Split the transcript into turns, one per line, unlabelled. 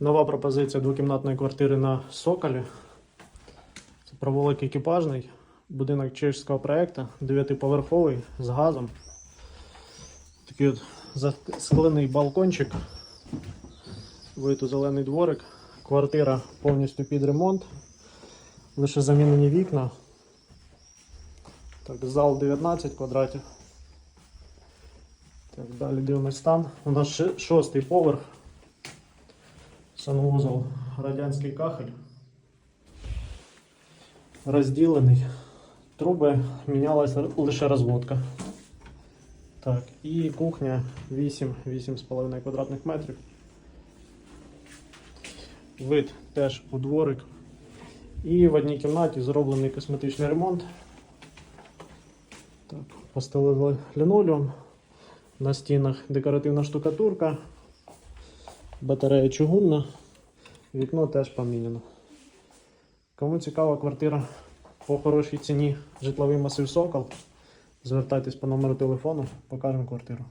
Нова пропозиція двокімнатної квартири на Соколі. Це провулок екіпажний, будинок чешського проєкту, 9-поверховий з газом. Такий от склений балкончик. Вид у зелений дворик. Квартира повністю під ремонт. Лише замінені вікна. Так, зал 19 квадратів. Так, далі дивимось стан. У нас шостий поверх. Санвузол, радянський кахель. Розділений. Труби мінялась лише розводка. Так, і кухня 8-8,5 квадратних метрів. Вид теж у дворик. І в одній кімнаті зроблений косметичний ремонт. Так, постелили лінолеум. На стінах декоративна штукатурка. Батарея чугунна. Вікно теж поміняно. Кому цікава квартира по хорошій ціні, житловий масив Сокол, звертайтесь по номеру телефону, покажемо квартиру.